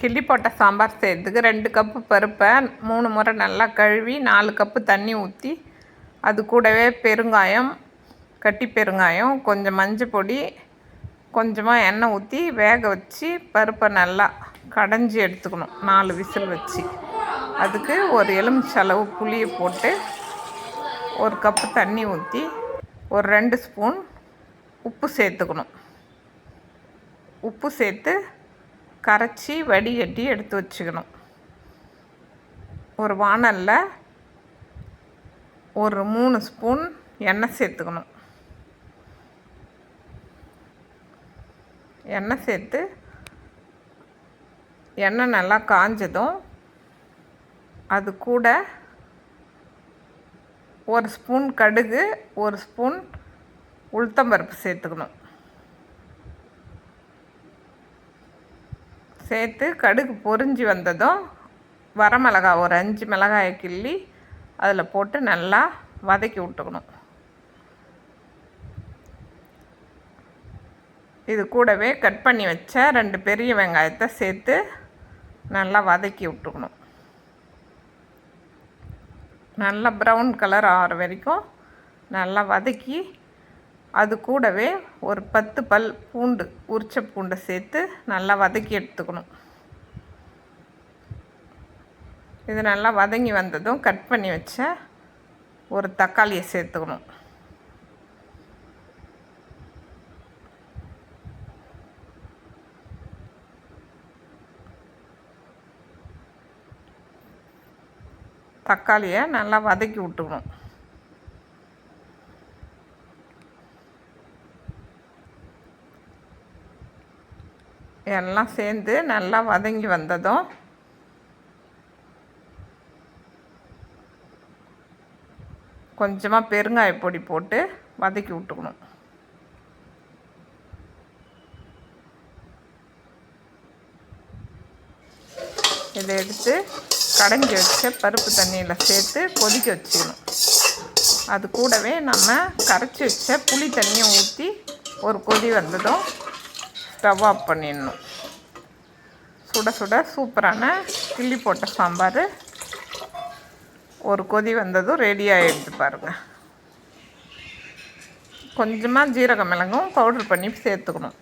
கிள்ளி போட்ட சாம்பார் செய்கிறதுக்கு ரெண்டு கப்பு பருப்பை மூணு முறை நல்லா கழுவி நாலு கப்பு தண்ணி ஊற்றி அது கூடவே பெருங்காயம் கட்டி பெருங்காயம் கொஞ்சம் மஞ்சள் பொடி கொஞ்சமாக எண்ணெய் ஊற்றி வேக வச்சு பருப்பை நல்லா கடைஞ்சி எடுத்துக்கணும் நாலு விசில் வச்சு. அதுக்கு ஒரு எலுமிச்சளவு புளியை போட்டு ஒரு கப்பு தண்ணி ஊற்றி ஒரு ரெண்டு ஸ்பூன் உப்பு சேர்த்துக்கணும். உப்பு சேர்த்து கரைச்சி வடிகட்டி எடுத்து வச்சுக்கணும். ஒரு வானலில் ஒரு மூணு ஸ்பூன் எண்ணெய் சேர்த்துக்கணும். எண்ணெய் சேர்த்து எண்ணெய் நல்லா காஞ்சதும் அது கூட ஒரு ஸ்பூன் கடுகு ஒரு ஸ்பூன் உளுத்தம்பருப்பு சேர்த்துக்கணும். சேர்த்து கடுகு பொறிஞ்சி வந்ததும் வரமிளகாய் ஒரு அஞ்சு மிளகாயை கிள்ளி அதில் போட்டு நல்லா வதக்கி விட்டுக்கணும். இது கூடவே கட் பண்ணி வச்ச ரெண்டு பெரிய வெங்காயத்தை சேர்த்து நல்லா வதக்கி விட்டுக்கணும். நல்லா ப்ரௌன் கலர் ஆகிற வரைக்கும் நல்லா வதக்கி அது கூடவே ஒரு பத்து பல் பூண்டு உரிச்ச பூண்டை சேர்த்து நல்லா வதக்கி எடுத்துக்கணும். இது நல்லா வதங்கி வந்ததும் கட் பண்ணி வச்ச ஒரு தக்காளியை சேர்த்துக்கணும். தக்காளியை நல்லா வதக்கி விட்டுக்கணும். எல்லாம் சேர்ந்து நல்லா வதங்கி வந்ததும் கொஞ்சமாக பெருங்காய பொடி போட்டு வதக்கி விட்டுக்கணும். இதை எடுத்து கடைஞ்சி வச்ச பருப்பு தண்ணியில் சேர்த்து கொதிக்க வச்சுக்கணும் அது கூடவே நம்ம கரைச்சி வச்ச புளி தண்ணியை ஊற்றி ஒரு கொதி வந்ததும் ஸ்டவ் ஆஃப் பண்ணிடணும். சுட சுட சூப்பரான கிள்ளி போட்ட சாம்பார். ஒரு கொதி வந்ததும் ரெடி ஆகிடுது பாருங்கள் கொஞ்சமாக ஜீரக மிளகும் பவுட்ரு பண்ணி சேர்த்துக்கணும்.